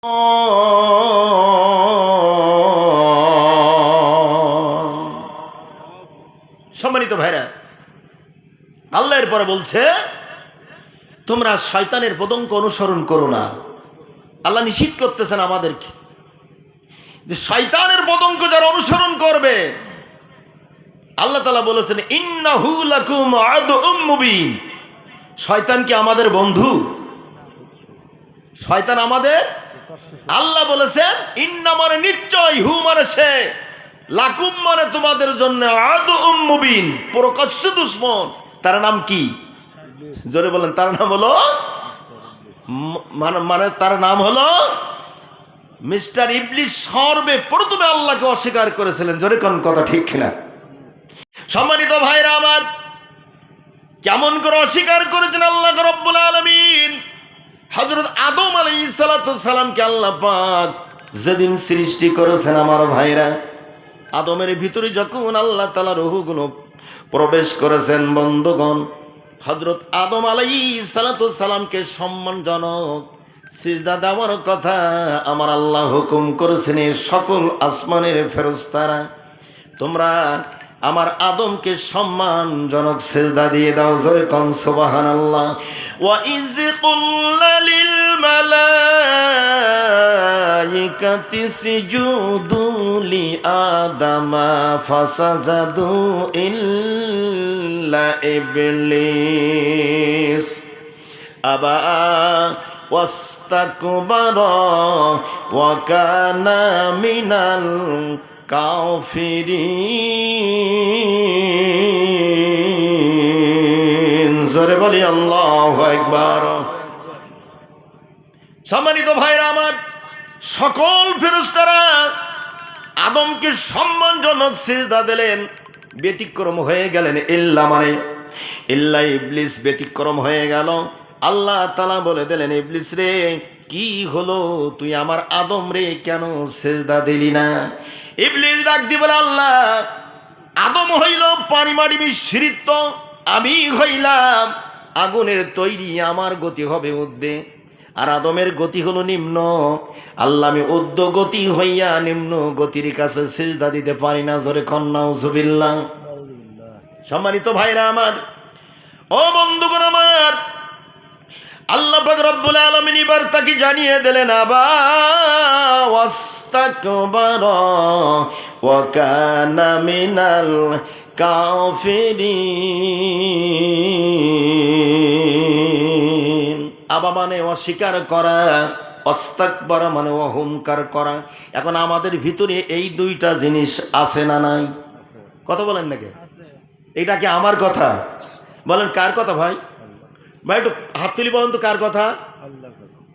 সম্মানিত ভাইরা আল্লাহর পরে বলছে, তোমরা শয়তানের পদঙ্ক অনুসরণ করো না। আল্লাহ নিষিদ্ধ করতেছেন আমাদেরকে যে শয়তানের পদঙ্ক যারা অনুসরণ করবে, আল্লাহ তালা বলেছেন মুবিন। শয়তান কি আমাদের বন্ধু? শয়তান আমাদের আল্লাহ বলেছেন, ইন্না মানে নিশ্চয়, হু মানে সে। লাকুম মানে তোমাদের জন্য আদু প্রকাশ্য দুশ্মন। তার নাম কি? জোরে বলেন, তার নাম হলো মানে মানে তার নাম হলো মিস্টার ইবলিস সর্বে প্রথমে আল্লাহকে অস্বীকার করেছিলেন। জোরে কোন কথা ঠিক কিনা? সম্মানিত ভাইরা আমার, কেমন করে অস্বীকার করেছেন আল্লাহ রব্বুল আলমিন? হজরত আদম আলী সালামকে আল্লাহ পাক যেদিন সৃষ্টি করেছেন আমার ভাইরা, আদমের ভিতরে যখন আল্লাহ তালা রহুগুলো প্রবেশ করেছেন, বন্ধগণ হজরত আদম আলাই সালামকে সম্মানজনক সিজদা দেওয়ার কথা আমার আল্লাহ হুকুম করেছেন সকল আসমানের ফেরস্তারা, তোমরা আমার আদমকে সম্মানজনক সেজদা দিয়ে দাও জোরে কন সুবাহান আল্লাহ ওয়া ইজ কুল্লা লিল মালাইকাতি সিজুদু লি আদামা ফাসাজাদু ইল্লা ইবলিস আবা واستكبر وكان من কাফিরিন। জোরে বলি, আল্লাহ একবার সম্মানিত ভাইরা আমার, সকল ফেরুস্তারা আদমকে সম্মানজনক সিজদা দিলেন, ব্যতিক্রম হয়ে গেলেন ইল্লা মানে ইল্লা ইবলিস ব্যতিক্রম হয়ে গেল। আল্লাহ তালা বলে দিলেন, ইবলিস রে, কি হলো? তুই আমার আদম রে কেন সেজদা দিলি না? ইবলিস ডাক দি বলে, আল্লাহ, আদম হইল পানি মাটি মিশ্রিত, আমি হইলাম, আগুনের তৈরি আমার গতি হবে উদ্দে, আর আদমের গতি হলো নিম্ন, আল্লাহ, আমি উদ্য গতি হইয়া নিম্ন গতির কাছে সেজদা দিতে পারি না, জোরে কন্যা উজুবিল্লা সম্মানিত ভাইরা আমার, ও বন্ধুগণ আমার, আল্লাহ রব্বুল আলামিন এবার তাকে জানিয়ে দিলেন আবা ওয়া কানা মিনাল কাফিরিন আবা মানে অস্বীকার করা অস্তাকবার মানে অহংকার করা। এখন আমাদের ভিতরে এই দুইটা জিনিস আছে না নাই? কথা বলেন নাকি? এটা কি আমার কথা? বলেন কার কথা ভাই? ভাই একটু হাত তুলি বলেন তো কার কথা।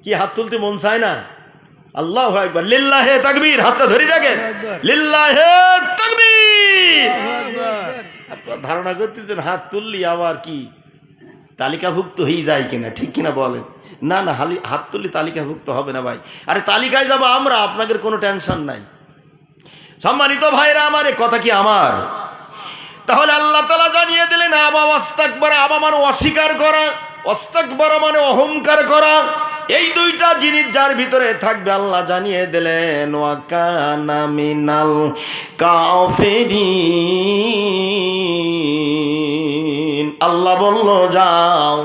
কি হাত তুলতে মন চায় না? আল্লাহ একবার লিল্লাহে তাকবীর হাতটা ধরে রাখেন। লিল্লাহে তাকবীর। আপনারা ধারণা করতেছেন হাত তুললি আবার কি? তালিকাভুক্ত হয়ে যায় কিনা ঠিক কিনা বলেন? না না হালি হাত তুললি তালিকাভুক্ত হবে না ভাই। আরে তালিকায় যাব আমরা আপনাদের কোনো টেনশন নাই। সম্মানিত ভাইরা আমার কথা কি আমার? তাহলে আল্লাহ তালা জানিয়ে দিলেন আবা অস্তাকবার আবা মানে অস্বীকার করা অস্তাকবার মানে অহংকার করা। এই দুইটা জিনিস যার ভিতরে থাকবে আল্লাহ জানিয়ে দিলেন ওয়াকানা মিনাল আল্লাহ বলল, যাও,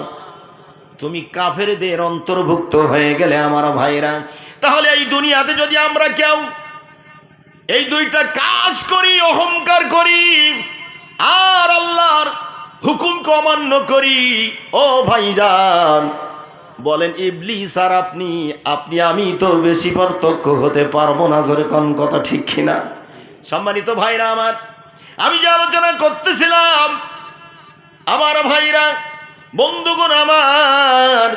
তুমি কাফেরদের অন্তর্ভুক্ত হয়ে গেলে আমার ভাইরা। তাহলে এই দুনিয়াতে যদি আমরা কেউ এই দুইটা কাজ করি, অহংকার করি, আর আল্লাহর হুকুমকে অমান্য করি, ও ভাইজান বলেন, ইবলিস আর আপনি আপনি আমি তো বেশি পার্থক্য হতে পারব না। জোরে কোন কথা ঠিক কিনা? সম্মানিত ভাইরা আমার, আমি যে আলোচনা করতেছিলাম, আমার ভাইরা, বন্ধুগণ আমার,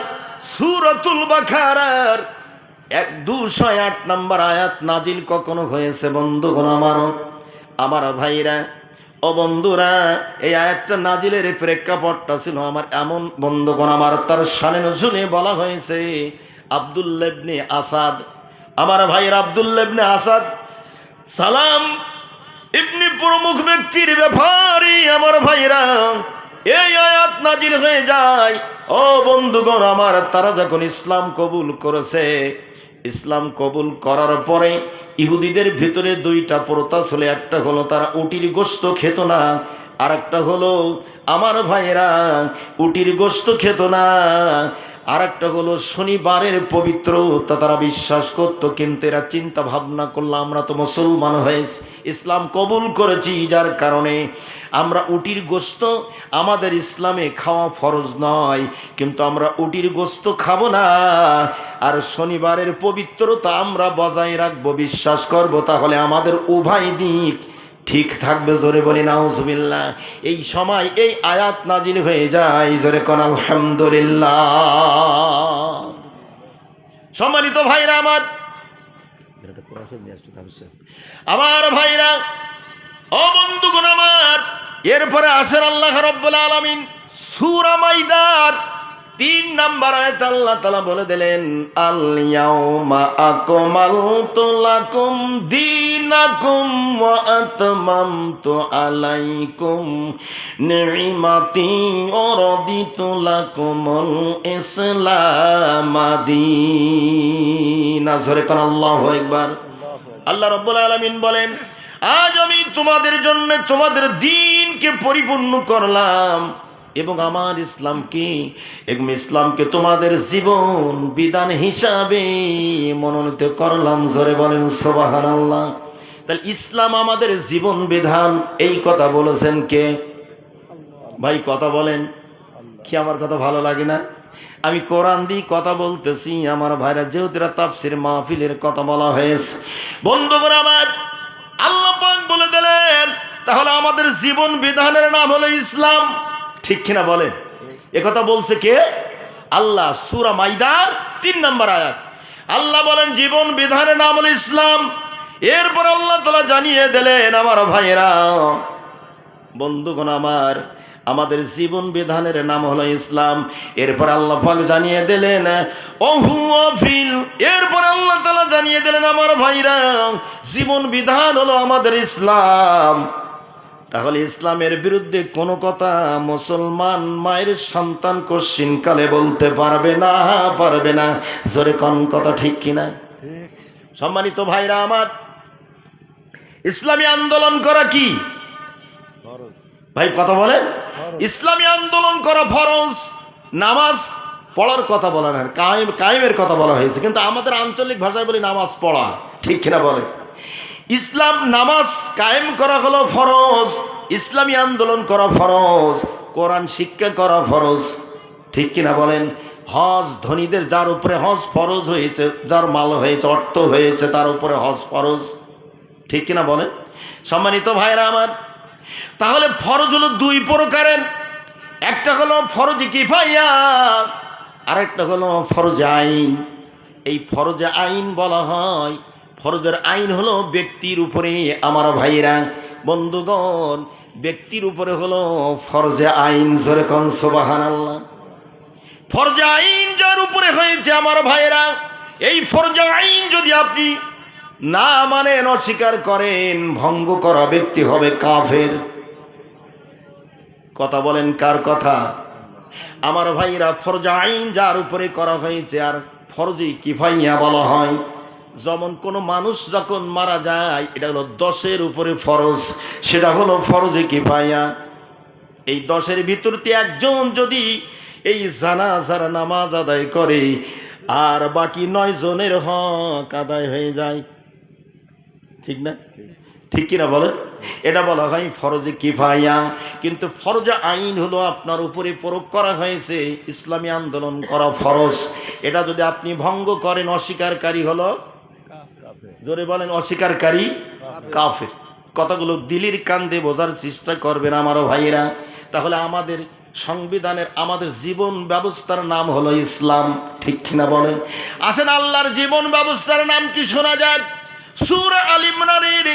সুরতুল বাখারার এক দুশো আট নম্বর আয়াত নাজিল কখনো হয়েছে, বন্ধুগণ আমার আমার ভাইরা। ও বন্ধুরা, এই আয়াতটা নাজিলের প্রেক্ষাপটটা ছিল আমার এমন বন্ধুগণ, আমার তার সানে নজুনে বলা হয়েছে আবদুল্লেবনে আসাদ। আমার ভাইয়ের আবদুল্লেবনে আসাদ, সালাম ইবনি প্রমুখ ব্যক্তির ব্যাপারে আমার ভাইরা এই আয়াত নাজিল হয়ে যায়। ও বন্ধুগণ, আমার তারা যখন ইসলাম কবুল করেছে ইসলাম কবুল করার পরে ইহুদিদের ভেতরে দুইটা প্রথা ছিল একটা হলো তারা উটির গোস্ত খেত না আর একটা হলো, আমার ভাইয়েরা, উটির গোস্ত খেত না আর একটা হলো শনিবারের পবিত্রতা তারা বিশ্বাস করতো, কিন্তু এরা চিন্তা ভাবনা করল, আমরা তো মুসলমান হয়েছি, ইসলাম কবুল করেছি যার কারণে আমরা উটির গোস্ত, আমাদের ইসলামে খাওয়া ফরজ নয়, কিন্তু আমরা উটির গোস্ত খাব না। আর শনিবারের পবিত্রতা আমরা বজায় রাখব, বিশ্বাস করব, তাহলে আমাদের উভয় দিক ঠিক থাকবে জোরে বলি, নাউজবিল্লাহ। এই সময় এই আয়াত নাজিল হয়ে যায়, জোরে কোন আলহামদুলিল্লাহ। সম্মানিত ভাইরা আমার আমার ভাইরা, ও আমার, এরপরে আসেন আল্লাহ রব্বুল আলমিন, সুরা মাইদার তিন নাম্বার আয়াত আল্লাহ তালা বলে দিলেন, আল ইয়াউমা আকমালতু লাকুম দীনাকুম ওয়া আতমামতু আলাইকুম নি'মাতি ওয়া রাদিতু লাকুমুল ইসলাম দীনা। জোরে কোন, আল্লাহু আকবার। আল্লাহ রব্বুল আলামিন বলেন, আজ আমি তোমাদের জন্য তোমাদের দিনকে পরিপূর্ণ করলাম। এবং আমার ইসলামকে এবং ইসলামকে তোমাদের জীবন বিধান হিসাবে মনোনীত করলাম। জোরে বলেন সোবাহান আল্লাহ তাহলে ইসলাম আমাদের জীবন বিধান। এই কথা বলেছেন কে? ভাই, কথা বলেন। কি আমার কথা ভালো লাগে না? আমি কোরআন দিয়ে কথা বলতেছি, আমার ভাইরা যেহেতু এরা তাফসির মাহফিলের কথা বলা হয়েছে। বন্ধুগণ আমার আল্লাহ বলে দিলেন, তাহলে আমাদের জীবন বিধানের নাম হলো ইসলাম। ঠিক কিনা বলেন? কথা বলছে কে? আল্লাহ, সুরা মাইদার তিন নম্বর আয়াত। আল্লাহ বলেন, জীবন বিধানের নাম হলো ইসলাম। এরপর আল্লাহ তালা জানিয়ে দিলেন, আমার ভাইয়েরা, বন্ধুগণ আমার, আমাদের জীবন বিধানের নাম হলো ইসলাম। এরপর আল্লাহ পাক জানিয়ে দিলেন অহু অফিল এরপর আল্লাহ তালা জানিয়ে দিলেন, আমার ভাইরা, জীবন বিধান হলো আমাদের ইসলাম। তাহলে ইসলামের বিরুদ্ধে কোনো কথা মুসলমান মায়ের সন্তান কালে বলতে পারবে না পারবে না। জোরে কোন কথা ঠিক কিনা? সম্মানিত ভাইরা আমার ইসলামী আন্দোলন করা কি? ভাই কথা বলেন। ইসলামী আন্দোলন করা ফরজ নামাজ পড়ার কথা বলা না। কায়েম কায়েমের কথা বলা হয়েছে কিন্তু আমাদের আঞ্চলিক ভাষায় বলি নামাজ পড়া। ঠিক কিনা বলে ইসলাম নামাজ কায়েম করা হলো ফরজ, ইসলামী আন্দোলন করা ফরজ, কোরআন শিক্ষা করা ফরজ। ঠিক কিনা বলেন? হজ ধনীদের যার উপরে হজ ফরজ হয়েছে, যার মাল হয়েছে, অর্থ হয়েছে, তার উপরে হজ ফরজ। ঠিক কিনা বলেন? সম্মানিত ভাইরা আমার, তাহলে ফরজ হলো দুই প্রকারের। একটা হলো ফরজ কিফাইয়া আরেকটা হলো ফরজ আইন। এই ফরজ আইন বলা হয় ফরজের আইন হলো ব্যক্তির উপরে আমার ভাইরা বন্ধুগণ, ব্যক্তির উপরে হলো ফরজে আইন জোরে কন সোবাহান আল্লাহ ফরজে আইন যার উপরে হয়েছে আমার ভাইরা এই ফরজে আইন যদি আপনি না মানেন, অস্বীকার করেন, ভঙ্গ করা ব্যক্তি হবে কাফের। কথা বলেন কার কথা? আমার ভাইরা ফরজ আইন যার উপরে করা হয়েছে, আর ফরজি কিফাইয়া বলা হয়। যেমন কোনো মানুষ যখন মারা যায়, এটা হলো দশের উপরে ফরজ, সেটা হলো ফরজে কিফাইয়া এই দশের ভিতরতে একজন যদি এই জানা যারা নামাজ আদায় করে, আর বাকি নয় জনের হক আদায় হয়ে যায়। ঠিক না? ঠিক কিনা বলেন? এটা বলা হয় ফরজে কিফাইয়া কিন্তু ফরজে আইন হলো আপনার উপরে প্রয়োগ করা হয়েছে, ইসলামী আন্দোলন করা ফরজ। এটা যদি আপনি ভঙ্গ করেন, অস্বীকারী হলো জোরে বলেন, অস্বীকারী কাফের। কথাগুলো দিলির কান্দে বোঝার চেষ্টা করবেন আমারও ভাইয়েরা। তাহলে আমাদের সংবিধানের, আমাদের জীবন ব্যবস্থার নাম হলো ইসলাম, ঠিক কিনা বলেন? আসেন, আল্লাহর জীবন ব্যবস্থার নাম কি শোনা যায় সুর আলিমরানের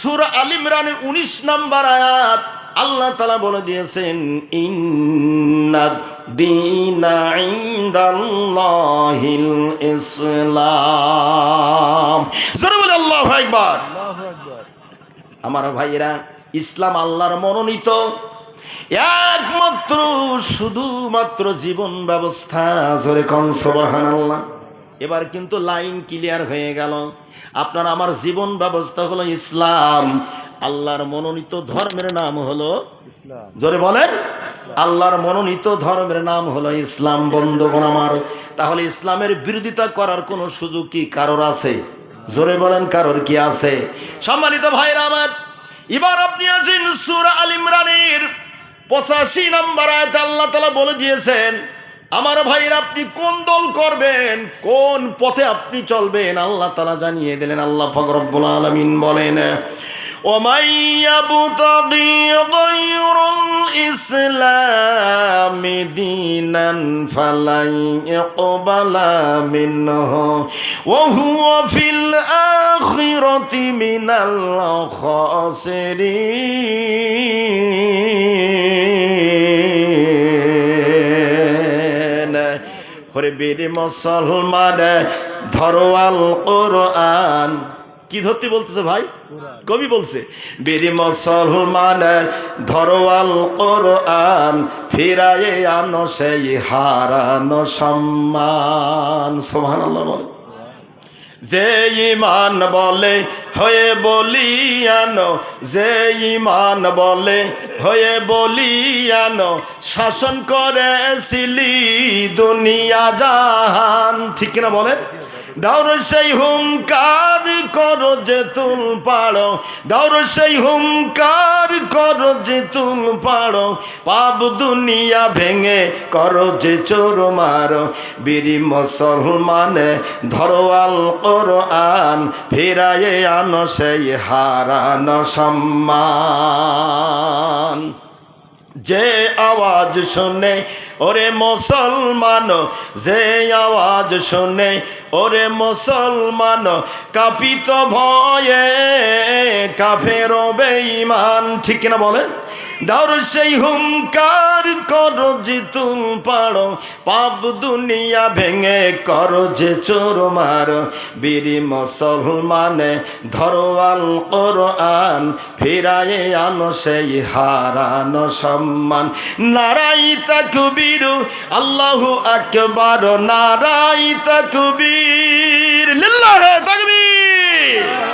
সুর আলিমরানের উনিশ নম্বর আয়াত। আল্লাহ তালা বলে দিয়েছেন ইন্দিনাহিল ইসলাম। বলে আল্লাহ একবার আমার ভাইয়েরা, ইসলাম আল্লাহর মনোনীত। একমাত্র, শুধুমাত্র জীবন ব্যবস্থা। জোরে কনসবাহান আল্লাহ এবার কিন্তু লাইন ক্লিয়ার হয়ে গেল। আপনার আমার জীবন ব্যবস্থা হলো ইসলাম। আল্লাহর মনোনীত ধর্মের নাম হলো জোরে বলেন আল্লাহর মনোনীত ধর্মের নাম হলো ইসলাম। বন্ধুগণ আমার তাহলে ইসলামের বিরোধিতা করার কোনো সুযোগ কি কারোর আছে? জোরে বলেন কারোর কি আছে? সম্মানিত ভাইরা আমার এবার আপনি আছেন সুরা আল ইমরানের পঁচাশি নাম্বার আয়াত আল্লাহ তালা বলে দিয়েছেন আমার ভাইরা আপনি কোন দল করবেন কোন পথে আপনি চলবেন? আল্লাহ তালা জানিয়ে দিলেন আল্লাহ ফকরব্বুল আলমিন বলেন ومن يبتغي غير الإسلام دينا فلن يقبل منه وهو في الآخرة من الخاسرين হরে বীর মুসলমান ধরওয়াল কোরআন কি ধরতে বলতেছে ভাই? কবি বলছে বীর মুসলমান ধরওয়াল কোরআন ফিরায়ে আনো সেই হারানো সম্মান। সুবহানাল্লাহ বলে। যে ইমান বলে হয়ে বলিয়ানো যে ইমান বলে হয়ে বলিয়ানো শাসন করেছিলি দুনিয়া জাহান। ঠিক কিনা বলেন? দাউর সেই হুঙ্কার করো যে তুল পাড়ো দাউর সেই হুঙ্কার করো যে তুল পাড়ো, পাপ দুনিয়া ভেঙে করো যে চোর মারো। বীরি মুসলমানে ধরোয়াল কোরআন, ফিরায়ে আনো সেই হারানো সম্মান। যে আওয়াজ শুনে, ওরে মুসলমান, যে আওয়াজ শুনে, ওরে মুসলমান, কাপিত ভয়ে কাফের বেঈমান, ঠিক কিনা বলেন? দাউর সেই হুঙ্কার করো যে তুল পাড়ো, পাপ দুনিয়া ভেঙে করো যে চোর মার। বীরি মুসলমানে ধরোয়াল কোরআন, ফিরায়ে আনো সেই হারানো সম্মান। নারাই তাকবীর, আল্লাহু আকবার, নারাই তাকবীর, লিল্লাহে তাকবীর।